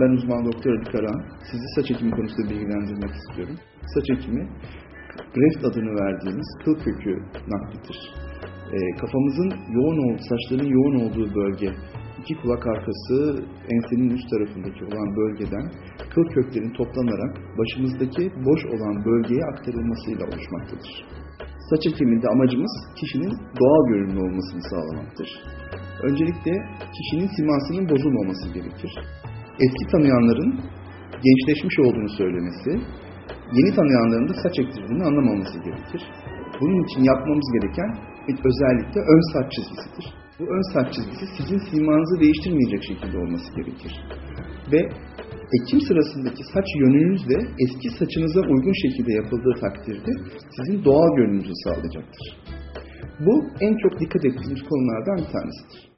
ben uzman doktor Ali Karahan. Sizi saç ekimi konusunda bilgilendirmek istiyorum. Saç ekimi, greft adını verdiğimiz kıl kökü naklidir. E, kafamızın yoğun olduğu, saçların yoğun olduğu bölge, iki kulak arkası, ensenin üst tarafındaki olan bölgeden kıl köklerin toplanarak başımızdaki boş olan bölgeye aktarılmasıyla oluşmaktadır. Saç ekiminde amacımız kişinin doğal görünümlü olmasını sağlamaktır. Öncelikle kişinin simasının bozulmaması gerekir. Eski tanıyanların gençleşmiş olduğunu söylemesi, yeni tanıyanların da saç ektirdiğini anlamaması gerekir. Bunun için yapmamız gereken özellikle ön saç çizgisidir. Bu ön saç çizgisi sizin simanızı değiştirmeyecek şekilde olması gerekir. Ve ekim sırasındaki saç yönünüz de eski saçınıza uygun şekilde yapıldığı takdirde sizin doğal görünümünüzü sağlayacaktır. Bu en çok dikkat ettiğimiz konulardan bir tanesidir.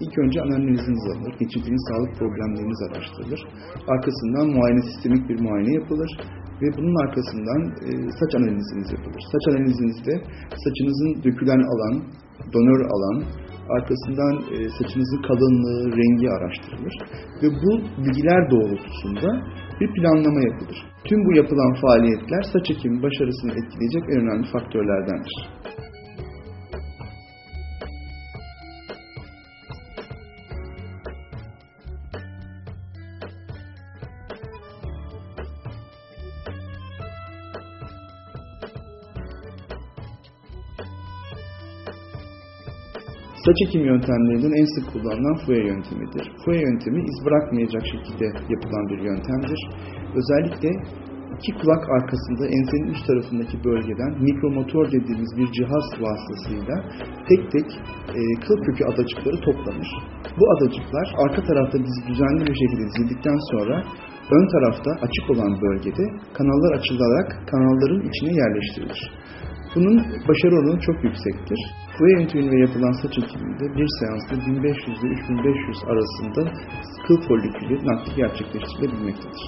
İlk önce anamneziniz alınır, geçirdiğiniz sağlık problemleriniz araştırılır. Arkasından muayene sistemik bir muayene yapılır ve bunun arkasından e, saç analiziniz yapılır. Saç analizinizde saçınızın dökülen alan, donör alan, arkasından e, saçınızın kalınlığı, rengi araştırılır ve bu bilgiler doğrultusunda bir planlama yapılır. Tüm bu yapılan faaliyetler saç ekimi başarısını etkileyecek en önemli faktörlerdendir. Saç ekim yöntemlerinden en sık kullanılan fuye yöntemidir. Fuye yöntemi iz bırakmayacak şekilde yapılan bir yöntemdir. Özellikle iki kulak arkasında ensenin üst tarafındaki bölgeden mikromotor dediğimiz bir cihaz vasıtasıyla tek tek e, kıl kökü adacıkları toplanır. Bu adacıklar arka tarafta dizi düzenli bir şekilde dizildikten sonra ön tarafta açık olan bölgede kanallar açılarak kanalların içine yerleştirilir. Bunun başarı oranı çok yüksektir. Fuye yöntemiyle yapılan saç ekiminde bir seansta 1500 ile 3500 arasında kıl folikülü nakli gerçekleştirilebilmektedir.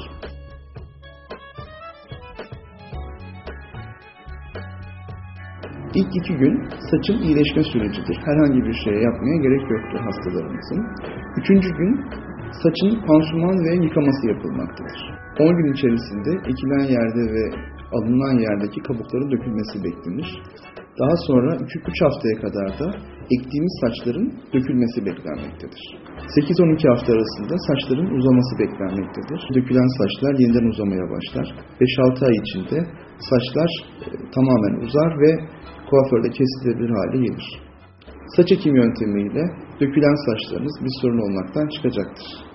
İlk iki gün saçın iyileşme sürecidir. Herhangi bir şeye yapmaya gerek yoktur hastalarımızın. Üçüncü gün saçın pansuman ve yıkaması yapılmaktadır. 10 gün içerisinde ekilen yerde ve alınan yerdeki kabukların dökülmesi beklenir. Daha sonra 3 haftaya kadar da ektiğimiz saçların dökülmesi beklenmektedir. 8-12 hafta arasında saçların uzaması beklenmektedir. Dökülen saçlar yeniden uzamaya başlar. 5-6 ay içinde saçlar e, tamamen uzar ve kuaförde kesilebilir hale gelir. Saç ekim yöntemiyle dökülen saçlarınız bir sorun olmaktan çıkacaktır.